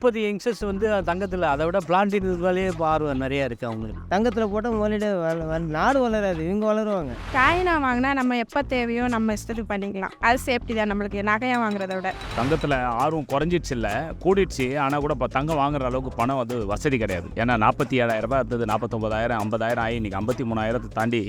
இப்போதைய யங்ஸ்டர்ஸ் வந்து தங்கத்தில் அதை விட பிளான்டின் இப்போ ஆர்வம் நிறையா இருக்குது அவங்களுக்கு. தங்கத்தில் போட்டால் முதலீடு நாடு வளராது இவங்க வளருவாங்க. காயினா வாங்கினா நம்ம எப்போ தேவையோ நம்ம இஷ்டத்துக்கு பண்ணிக்கலாம். அது சேஃப்டி தான் நம்மளுக்கு நகையாக வாங்குறத விட. தங்கத்தில் ஆர்வம் குறைஞ்சிடுச்சு இல்லை கூடிடுச்சு. ஆனால் கூட இப்போ தங்கம் வாங்குற அளவுக்கு பணம் வந்து வசதி கிடையாது. ஏன்னா நாற்பத்தி ஏழாயிரம் ரூபாய் இருந்தது நாற்பத்தொம்பதாயிரம் ஐம்பதாயிரம் ஆகி இன்னைக்கு ஐம்பத்தி மூணாயிரத்தை தாண்டி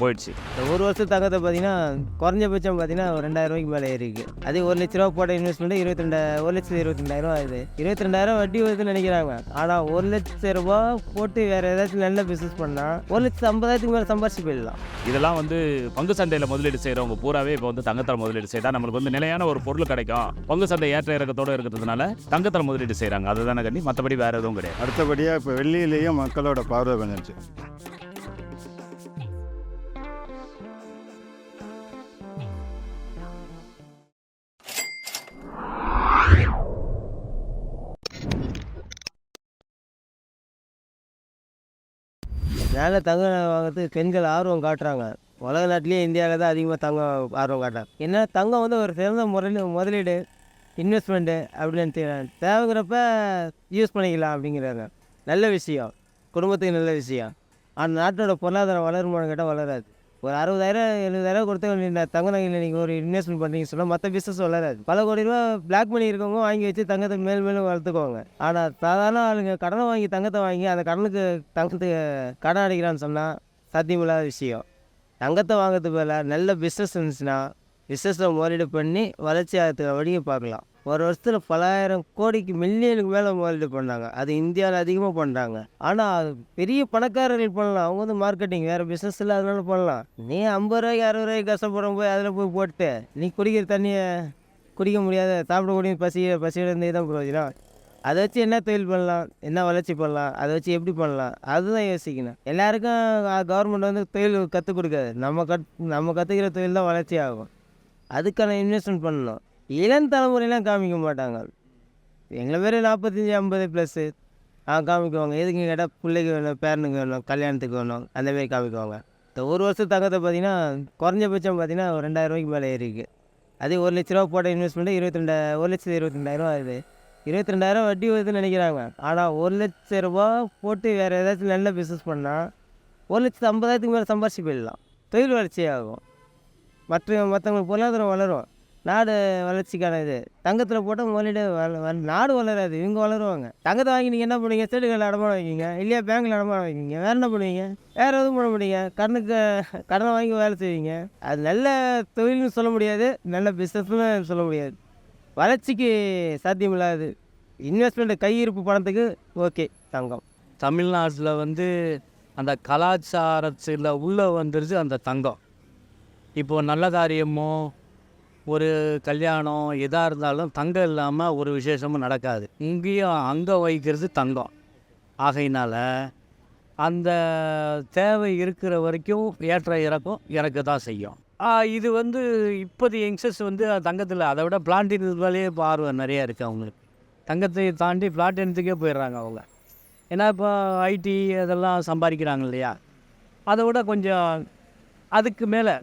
போயிடுச்சு. இந்த ஒரு வருஷம் தங்கத்தை பார்த்தீங்கன்னா குறைஞ்சபட்சம் பார்த்தீங்கன்னா ஒரு ரெண்டாயிரம் ரூபாய்க்கு மேலே ஏறிக்கு அதே ஒரு லட்ச ரூபா போட்ட இன்வெஸ்ட்மெண்ட் இருபத்தி ரெண்டு ஒரு லட்சத்து இருபத்தி ரெண்டாயிரம் ஆகுது. இருபத்தி ரெண்டாயிரம் வட்டி வருதுன்னு நினைக்கிறாங்க. ஆனால் ஒரு லட்ச ரூபா போட்டு வேறு ஏதாச்சும் நல்ல பிஸ்னஸ் பண்ணால் ஒரு லட்சத்து ஐம்பதாயிரத்துக்கு மேலே சம்பாரிச்சு போயிடலாம். இதெல்லாம் வந்து பங்கு சந்தையில் முதலீடு செய்கிறவங்க பூராவே இப்போ வந்து தங்கத்தில் முதலீடு செய்தால் நம்மளுக்கு வந்து நிலையான ஒரு பொருள் கிடைக்கும். பங்கு சந்தை ஏற்ற இறக்கத்தோடு இருக்கிறதுனால தங்கத்தில் முதலீடு செய்கிறாங்க அதுதானே கண்டி மற்றபடி வேறு எதுவும் கிடையாது. அடுத்தபடியாக இப்போ வெள்ளியிலேயும் மக்களோட பார்வை வந்துச்சு மேலே தங்கம் வாங்குறதுக்கு பெண்கள் ஆர்வம் காட்டுறாங்க. உலக நாட்டிலேயே இந்தியாவில் தான் அதிகமாக தங்கம் ஆர்வம் காட்டுறாங்க. ஏன்னா தங்கம் வந்து ஒரு சிறந்த முறையில் முதலீடு இன்வெஸ்ட்மெண்ட்டு அப்படின்னு தேவைங்கிறப்ப யூஸ் பண்ணிக்கலாம் அப்படிங்கிறாங்க. நல்ல விஷயம். குடும்பத்துக்கு நல்ல விஷயம். ஆனால் நாட்டோட பொருளாதாரம் வளருமான்னு கேட்டால் வளராது. ஒரு அறுபதாயிரம் எழுபதாயிரம் கொடுத்து நீங்கள் தங்க நகையில் நீங்கள் ஒரு இன்வெஸ்ட்மெண்ட் பண்ணுறீங்க சொன்னால் மற்ற பிஸ்னஸ் வளராது. பல கோடி ரூபா பிளாக் மணி இருக்கவங்க வாங்கி வச்சு தங்கத்தை மேல் மேலும் வளர்த்துக்குவாங்க. ஆனால் சாதாரண ஆளுங்க கடனை வாங்கி தங்கத்தை வாங்கி அந்த கடனுக்கு தங்கத்துக்கு கடன் அடிக்கிறான்னு சொன்னால் சாத்தியமில்லாத விஷயம். தங்கத்தை வாங்குறதுக்கு பதிலாக நல்ல பிஸ்னஸ் இருந்துச்சுன்னா பிஸ்னஸில் முதலீடு பண்ணி வளர்ச்சி ஆகிறதுக்கு வழியை பார்க்கலாம். ஒரு வருஷத்தில் பலாயிரம் கோடிக்கு மில்லியனுக்கு மேலே முதலீடு பண்ணாங்க. அது இந்தியாவில் அதிகமாக பண்ணுறாங்க ஆனால் அது பெரிய பணக்காரர்கள் பண்ணலாம். அவங்க வந்து மார்க்கெட்டிங் வேறு பிஸ்னஸ் இல்லை அதனால பண்ணலாம். நீ ஐம்பது ரூபாய்க்கு அறுபது ரூபாய்க்கு கஷ்டப்படும் போய் அதில் போய் போட்டு நீ குடிக்கிற தண்ணியை குடிக்க முடியாத சாப்பிட முடியும் பசி பசியோட இருந்தே தான் பிரயோஜனம். அதை வச்சு என்ன தொழில் பண்ணலாம்? என்ன வளர்ச்சி பண்ணலாம்? அதை வச்சு எப்படி பண்ணலாம்? அதுதான் யோசிக்கணும். எல்லாருக்கும் கவர்மெண்ட் வந்து தொழில் கற்றுக் கொடுக்காது. நம்ம கத் நம்ம கற்றுக்கிற தொழில் தான் வளர்ச்சி ஆகும். அதுக்கான இன்வெஸ்ட்மெண்ட் பண்ணணும். இளம் தலைமுறையெல்லாம் காமிக்க மாட்டாங்க. எங்களை பேர் நாற்பத்தஞ்சி ஐம்பது ப்ளஸ்ஸு ஆ காமிக்குவாங்க. எதுக்கு கேட்டால் பிள்ளைக்கு வேணும் பேரனுக்கு வேணும் கல்யாணத்துக்கு வேணும் அந்த மாதிரி காமிக்குவாங்க. இந்த ஒரு வருஷம் தங்கத்தை பார்த்தீங்கன்னா குறைஞ்சபட்சம் பார்த்தீங்கன்னா ஒரு ரெண்டாயிரம் ரூபாய்க்கு மேலே ஏறிக்கு அதே ஒரு லட்ச ரூபா போட்ட இன்வெஸ்ட்மெண்ட்டு இருபத்தி ஒரு லட்சத்து இருபத்தி ரெண்டாயிரம் ஆகுது. இருபத்தி ரெண்டாயிரம் வட்டி வருதுன்னு நினைக்கிறாங்க. ஆனால் ஒரு லட்ச ரூபா போட்டு வேறு ஏதாச்சும் நல்ல பிஸ்னஸ் பண்ணால் ஒரு லட்சத்து ஐம்பதாயிரத்துக்கு மேலே சம்பாரிச்சு போயிடலாம். தொழில் வளர்ச்சி ஆகும் மற்ற மற்றவங்களுக்கு பொருளாதாரம் வளரும். நாடு வளர்ச்சிக்கான இது. தங்கத்தில் போட்டால் முதலீடு நாடு வளராது இவங்க வளருவாங்க. தங்கத்தை வாங்கி நீங்கள் என்ன பண்ணுவீங்க? செடிகளில் அடமானம் வைக்கிங்க இல்லையா பேங்க்கில் அடமானம் வைக்கிங்க வேறு என்ன பண்ணுவீங்க? வேறு எதுவும் பண்ண முடியுங்க கடனுக்கு கடனை வாங்கி வேலை செய்வீங்க. அது நல்ல தொழில்னு சொல்ல முடியாது. நல்ல பிஸ்னஸ்னு சொல்ல முடியாது. வளர்ச்சிக்கு சாத்தியமில்லாது. இன்வெஸ்ட்மெண்ட் கையிருப்பு பணத்துக்கு ஓகே தங்கம். தமிழ்நாட்டில் வந்து அந்த கலாச்சாரத்தில் உள்ளே வந்துருச்சு அந்த தங்கம். இப்போது நல்ல காரியமோ ஒரு கல்யாணம் எதாக இருந்தாலும் தங்கம் இல்லாமல் ஒரு விசேஷமும் நடக்காது. இங்கேயும் அங்கே வைக்கிறது தங்கம். ஆகையினால் அந்த தேவை இருக்கிற வரைக்கும் ஏற்ற இறக்கம் இறக்க தான் செய்யும். இது வந்து இப்போதைய யங்ஸ்டர்ஸ் வந்து தங்கத்தில் அதை விட பிளான்டின் மேலேயே ஆர்வம் நிறையா இருக்குது அவங்களுக்கு. தங்கத்தை தாண்டி பிளாட்டினத்துக்கே போயிடுறாங்க அவங்க. ஏன்னா இப்போ ஐடி அதெல்லாம் சம்பாதிக்கிறாங்க இல்லையா? அதை விட கொஞ்சம் அதுக்கு மேலே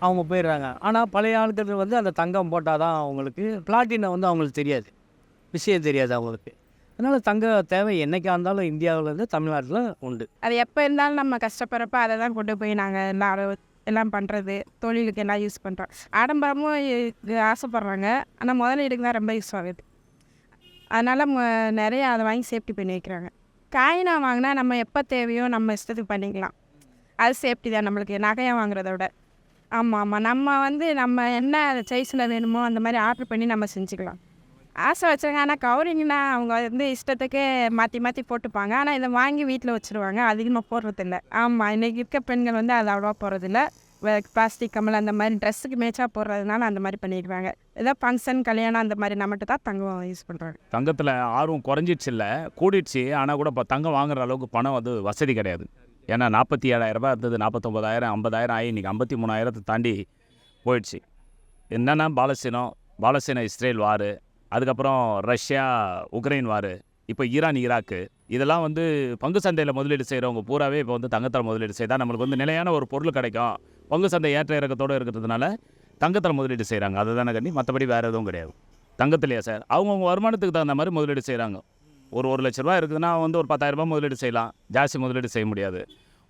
அவங்க போயிடுறாங்க. ஆனால் பழைய ஆட்கள் வந்து அந்த தங்கம் போட்டால் தான் அவங்களுக்கு பிளாட்டினை வந்து அவங்களுக்கு தெரியாது. விஷயம் தெரியாது அவங்களுக்கு. அதனால் தங்க தேவை என்றைக்கா இருந்தாலும் இந்தியாவில் இருந்து தமிழ்நாட்டில் உண்டு. அது எப்போ இருந்தாலும் நம்ம கஷ்டப்படுறப்ப அதை தான் கொண்டு போய் நாங்கள் எல்லாரும் எல்லாம் பண்ணுறது தொழிலுக்கு எல்லாம் யூஸ் பண்ணுறோம் ஆடம்பரமும் இது ஆசைப்பட்றாங்க. ஆனால் முதலீடுக்கு தான் ரொம்ப யூஸ் ஆகுது. அதனால் ம- நிறைய அதை வாங்கி சேஃப்டி பண்ணி வைக்கிறாங்க. காயினா வாங்கினா நம்ம எப்போ தேவையோ நம்ம இஷ்டத்துக்கு பண்ணிக்கலாம். அது சேஃப்டி தான் நம்மளுக்கு. நகையாக வாங்குறத விட. ஆமாம். ஆமாம் நம்ம வந்து நம்ம என்ன சைஸில் வேணுமோ அந்த மாதிரி ஆர்டர் பண்ணி நம்ம செஞ்சுக்கலாம். ஆசை வச்சாங்க ஆனால் கவரிங்னா அவங்க வந்து இஷ்டத்துக்கு மாற்றி மாற்றி போட்டுப்பாங்க. ஆனால் இதை வாங்கி வீட்டில் வச்சுருவாங்க. அதிகமாக போடுறதில்ல. ஆமாம் இன்றைக்கி இருக்க பெண்கள் வந்து அது அவ்வளோவா போடுறதில்ல. பிளாஸ்டிக் கம்மல் அந்த மாதிரி ட்ரெஸ்ஸுக்கு மேட்சாக போடுறதுனால அந்த மாதிரி பண்ணிடுவாங்க. ஏதோ ஃபங்க்ஷன் கல்யாணம் அந்த மாதிரி நம்மகிட்ட தான் தங்கம் யூஸ் பண்ணுறாங்க தங்கத்தில் ஆர்வம் குறைஞ்சிடுச்சு இல்லை? கூடிடுச்சு. ஆனால் கூட இப்போ தங்கம் வாங்குற அளவுக்கு பணம் வந்து வசதி கிடையாது. ஏன்னா நாற்பத்தி ஏழாயிரரூபா இருந்தது நாற்பத்தொம்பதாயிரம் ஐம்பதாயிரம் ஆகி இன்னைக்கு ஐம்பத்தி மூணாயிரத்தை தாண்டி போயிடுச்சு. என்னென்னா பாலஸ்தீனம் பாலஸ்தீன இஸ்ரேல் வார் அதுக்கப்புறம் ரஷ்யா உக்ரைன் வார் இப்போ ஈரான் ஈராக்கு இதெல்லாம் வந்து பங்கு சந்தையில் முதலீடு செய்கிறவங்க பூராவே இப்போ வந்து தங்கத்தில் முதலீடு செய்தால் நம்மளுக்கு வந்து நிலையான ஒரு பொருள் கிடைக்கும். பங்கு சந்தை ஏற்ற இறக்கத்தோடு இருக்கிறதுனால தங்கத்தில் முதலீடு செய்கிறாங்க அதுதானே கண்ணி மற்றபடி வேறு எதுவும் கிடையாது. தங்கத்திலையா சார்? அவங்கவுங்க வருமானத்துக்கு தகுந்த மாதிரி முதலீடு செய்கிறாங்க ஒரு ஒரு லட்ச ரூபா இருக்குதுன்னா அவன் வந்து ஒரு பத்தாயிரம் ரூபாய் முதலீடு செய்யலாம். ஜாஸ்தி முதலீடு செய்ய முடியாது.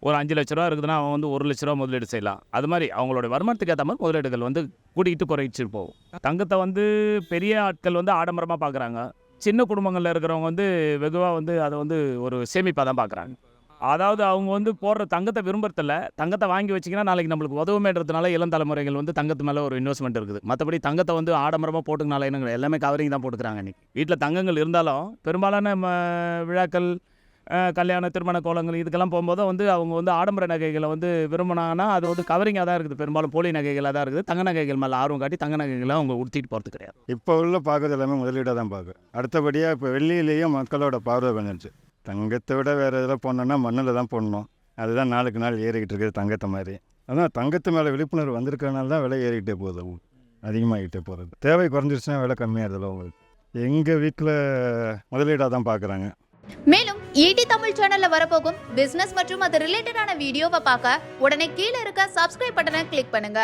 ஒரு அஞ்சு லட்ச ரூபா இருக்குதுன்னா அவன் வந்து ஒரு லட்ச ரூபா முதலீடு செய்யலாம். அது மாதிரி அவங்களோட வருமானத்துக்கு ஏற்ற மாதிரி முதலீடுகள் வந்து கூட்டிகிட்டு குறைச்சிட்டு போகும் தங்கத்தை வந்து பெரிய ஆட்கள் வந்து ஆடம்பரமாக பார்க்குறாங்க சின்ன குடும்பங்களில் இருக்கிறவங்க வந்து வெகுவாக வந்து அதை வந்து ஒரு சேமிப்பாக தான் பார்க்குறாங்க அதாவது அவங்க வந்து போடுற தங்கத்தை விரும்புறதில்ல. தங்கத்தை வாங்கி வச்சிங்கன்னா நாளைக்கு நம்மளுக்கு உதவுமேன்றதுனால இளம் தலைமுறைகள் வந்து தங்கத்து மேலே ஒரு இன்வெஸ்ட்மெண்ட் இருக்குது. மற்றபடி தங்கத்தை வந்து ஆடம்பரமாக போட்டுக்கனால என்னங்க எல்லாமே கவரிங் தான் போட்டுக்கிறாங்க இன்றைக்கி வீட்டில் தங்கங்கள் இருந்தாலும் பெரும்பாலான ம, விழாக்கள் கல்யாண திருமண கோலங்கள் இதுக்கெல்லாம் போகும்போது வந்து அவங்க வந்து ஆடம்பர நகைகளை வந்து விரும்பினாங்கன்னா அது வந்து கவரிங்காக தான் இருக்குது. பெரும்பாலும் போலி நகைகளாக தான் இருக்குது. தங்க நகைகள் மேலே ஆர்வம் காட்டி தங்க நகைகளை அவங்க உடுத்திட்டு போகிறது கிடையாது. இப்போ உள்ள பார்க்குறது எல்லாமே முதலீடாக தான் பார்க்குறேன் அடுத்தபடியாக இப்போ வெள்ளியிலேயும் மக்களோட பார்வை வந்துருச்சு தங்கத்தை விட வேறு எதில் போடணுன்னா மண்ணில் தான் போடணும். அதுதான் நாளுக்கு நாள் ஏறிக்கிட்டு இருக்குது தங்கத்தை மாதிரி. அதான் தங்கத்து மேலே விழிப்புணர்வு வந்திருக்கனால தான் விலை ஏறிக்கிட்டே போகுது. அதிகமாகிட்டே போகிறது தேவை குறைஞ்சிருச்சுன்னா விலை கம்மியாகிறதுல உங்களுக்கு. எங்கள் வீட்டில் முதலீடாக தான் பார்க்குறாங்க மேலும் ஈடி தமிழ் சேனல்ல வரப்போகும் பிசினஸ் மற்றும் அது ரிலேட்டடான வீடியோவை பார்க்க உடனே கீழே இருக்க சப்ஸ்கிரைப் பட்டனை கிளிக் பண்ணுங்க.